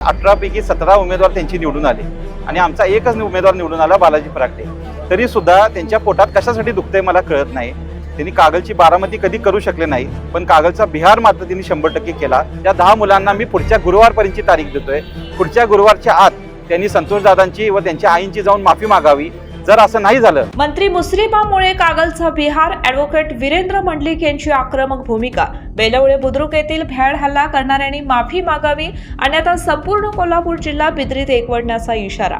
अठरापैकी सतरा उमेदवार त्यांची निवडून आले. आणि आमचा एकच उमेदवार निवडून आला बालाजी फरागटे. तरी सुद्धा त्यांच्या पोटात कशासाठी दुखतंय मला कळत नाही. त्यांनी कागलची बारामती कधी करू शकले नाही पण कागलचा बिहार मात्र त्यांनी शंभर टक्के केला. त्या दहा मुलांना मी पुढच्या गुरुवारपर्यंतची तारीख देतोय. पुढच्या गुरुवारच्या आत त्यांनी संतोष दादांची व त्यांच्या आईंची जाऊन माफी मागावी. जर असं नाही झालं. मंत्री मुस्लिमामुळे कागलचा बिहार ऍडव्होकेट वीरेंद्र मंडलिक यांची आक्रमक भूमिका. बेलवळे बुद्रुक येथील भ्याड हल्ला करणाऱ्यांनी माफी मागावी आणि आता संपूर्ण कोल्हापूर जिल्हा बिद्रीत एकवटण्याचा इशारा.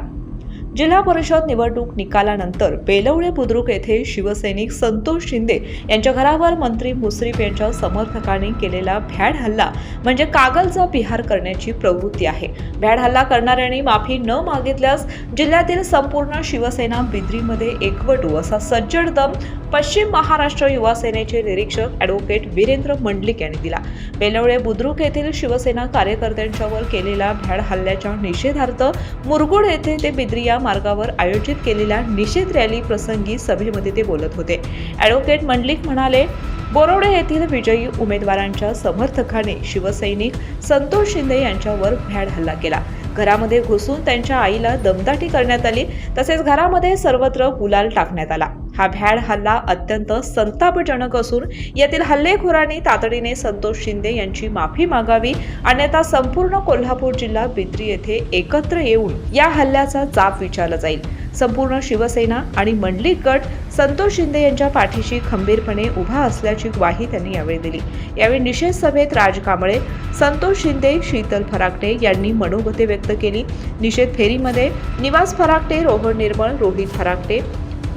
जिल्हा परिषद निवडणूक निकालानंतर बेलवळे बुद्रुक येथे शिवसैनिक संतोष शिंदे यांच्या घरावर मंत्री मुश्रीफ यांच्या समर्थकांनी केलेला भ्याड हल्ला म्हणजे कागलचा बिहार करण्याची प्रवृत्ती आहे. भ्याड हल्ला करणाऱ्यांनी माफी न मागितल्यास जिल्ह्यातील संपूर्ण शिवसेना बिद्रीमध्ये एकवटू असा सज्जड दम पश्चिम महाराष्ट्र युवा सेनेचे निरीक्षक ॲडव्होकेट वीरेंद्र मंडलिक यांनी दिला. बेलवळे बुद्रुक येथील शिवसेना कार्यकर्त्यांच्यावर केलेल्या भ्याड हल्ल्याच्या निषेधार्थ मुरगुड येथे ते बिद्रिया मार्गावर आयोजित केलेल्या निषेध रॅली प्रसंगी सभेमध्ये ते बोलत होते. ॲडव्होकेट मंडलिक म्हणाले बोरोडे येथील विजयी उमेदवारांच्या समर्थकाने शिवसैनिक संतोष शिंदे यांच्यावर भ्याड हल्ला केला. घरामध्ये घुसून त्यांच्या आईला दमदाटी करण्यात आली तसेच घरामध्ये सर्वत्र गुलाल टाकण्यात आला. हा भ्याड हल्ला अत्यंत संतापजनक असून यातील हल्लेखोरांनी तातडीने संतोष शिंदे यांची माफी मागावी. अन्यथा संपूर्ण कोल्हापूर जिल्हा बिद्री येथे एकत्र येऊन या हल्ल्याचा जाब विचारला जाईल. संपूर्ण शिवसेना आणि मंडलिक गट संतोष शिंदे यांच्या पाठीशी खंबीरपणे उभा असल्याची ग्वाही त्यांनी यावेळी दिली. यावेळी निषेध सभेत राज कांबळे संतोष शिंदे शीतल फराकटे यांनी मनोगते व्यक्त केली. निषेध फेरीमध्ये निवास फराकटे रोहन निर्मळ रोहित फराकटे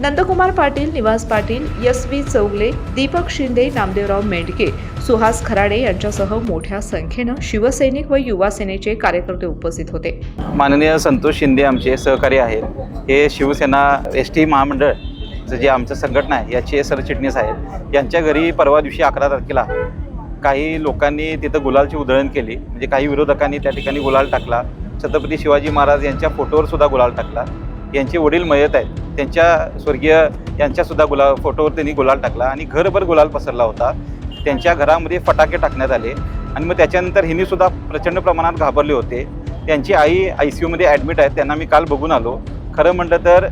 नंदकुमार पाटील निवास पाटील एस व्ही चौगले दीपक शिंदे नामदेवराव मेंढके सुहास खराडे यांच्यासह मोठ्या संख्येनं शिवसैनिक व युवा सेनेचे कार्यकर्ते उपस्थित होते. माननीय संतोष शिंदे आमचे सहकारी आहेत. हे शिवसेना एस टी महामंडळ जे आमचं संघटना आहे याचे सरचिटणीस आहेत. यांच्या घरी परवा दिवशी अकरा तारखेला काही लोकांनी तिथं गुलालची उधळण केली. म्हणजे काही विरोधकांनी त्या ठिकाणी गुलाल टाकला. छत्रपती शिवाजी महाराज यांच्या फोटोवर सुद्धा गुलाल टाकला. यांचे वडील मयत आहेत. त्यांच्या स्वर्गीय यांच्यासुद्धा गुलाल फोटोवर त्यांनी गुलाल टाकला आणि घरभर गुलाल पसरला होता. त्यांच्या घरामध्ये फटाके टाकण्यात आले आणि मग त्याच्यानंतर हिनीसुद्धा प्रचंड प्रमाणात घाबरले होते. त्यांची आई आय सी यूमध्ये ॲडमिट आहेत त्यांना मी काल बघून आलो. खरं म्हटलं तर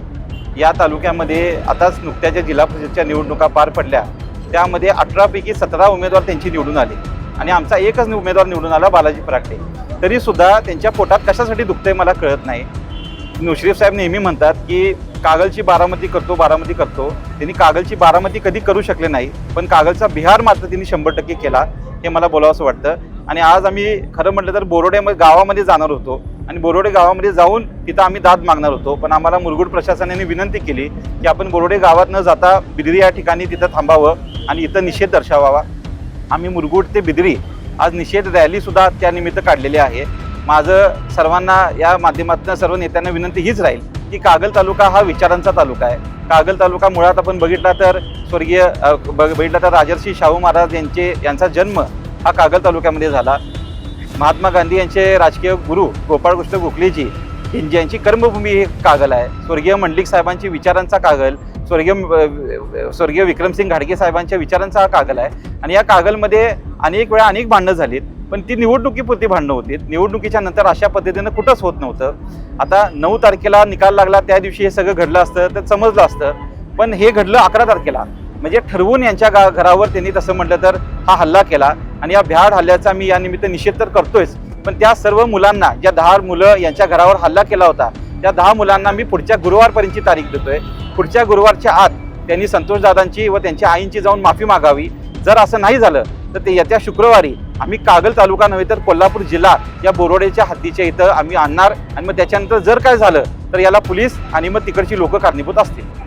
या तालुक्यामध्ये आताच नुकत्याच्या जिल्हा परिषदच्या निवडणुका पार पडल्या. त्यामध्ये अठरापैकी सतरा उमेदवार त्यांची निवडून आले आणि आमचा एकच उमेदवार निवडून आला बालाजी फराटे तरीसुद्धा त्यांच्या पोटात कशासाठी दुखतं आहे मला कळत नाही. नुशरीफ साहेब नेहमी म्हणतात की कागलची बारामती करतो बारामती करतो. त्यांनी कागलची बारामती कधी करू शकले नाही पण कागलचा बिहार मात्र त्यांनी शंभर टक्के केला हे मला बोलावंसं वाटतं. आणि आज आम्ही खरं म्हटलं तर बोरोडे गावामध्ये जाणार होतो. आणि बोरोडे गावामध्ये जाऊन तिथं आम्ही दाद मागणार होतो. पण आम्हाला मुरगुड प्रशासनाने विनंती केली की आपण बोरोडे गावात न जाता बिदरी या ठिकाणी तिथं थांबावं आणि इथं निषेध दर्शवावा. आम्ही मुरगुड ते बिदरी आज निषेध रॅलीसुद्धा त्यानिमित्त काढलेली आहे. माझं सर्वांना या माध्यमातून सर्व नेत्यांना विनंती हीच राहील. की कागल तालुका हा विचारांचा तालुका आहे. कागल तालुका मुळात आपण बघितला तर स्वर्गीय बघितला तर राजर्षी शाहू महाराज यांचे यांचा जन्म हा कागल तालुक्यामध्ये झाला. महात्मा गांधी यांचे राजकीय गुरु गोपाळकृष्ण गोखलेजी यांची यांची कर्मभूमी हे कागल आहे. स्वर्गीय मंडलिक साहेबांची विचारांचा कागल स्वर्गीय स्वर्गीय विक्रमसिंग घाडगे साहेबांच्या विचारांचा हा कागल आहे. आणि या कागलमध्ये अनेक वेळा अनेक भांडणं झालीत. पण ती निवडणुकीपुरती भांडणं होती. निवडणुकीच्या नंतर अशा पद्धतीनं कुठंच होत नव्हतं. आता नऊ तारखेला निकाल लागला त्या दिवशी हे सगळं घडलं असतं तर समजलं असतं. पण हे घडलं अकरा तारखेला. म्हणजे ठरवून यांच्या गा घरावर त्यांनी तसं म्हटलं तर हा हल्ला केला. आणि या भ्याड हल्ल्याचा मी या निमित्त निषेध तर करतोयच. पण त्या सर्व मुलांना ज्या दहा मुलं यांच्या घरावर हल्ला केला होता त्या दहा मुलांना मी पुढच्या गुरुवारपर्यंतची तारीख देतोय. पुढच्या गुरुवारच्या आत त्यांनी संतोष दादांची व त्यांच्या आईंची जाऊन माफी मागावी. जर असं नाही झालं तर ते येत्या शुक्रवारी आम्ही कागल तालुका नव्हे तर कोल्हापूर जिल्हा या बोरोडेच्या हद्दीच्या इथं आम्ही आणणार. आणि मग त्याच्यानंतर जर काय झालं तर याला पोलीस आणि मग तिकडची लोकं कारणीभूत असतील.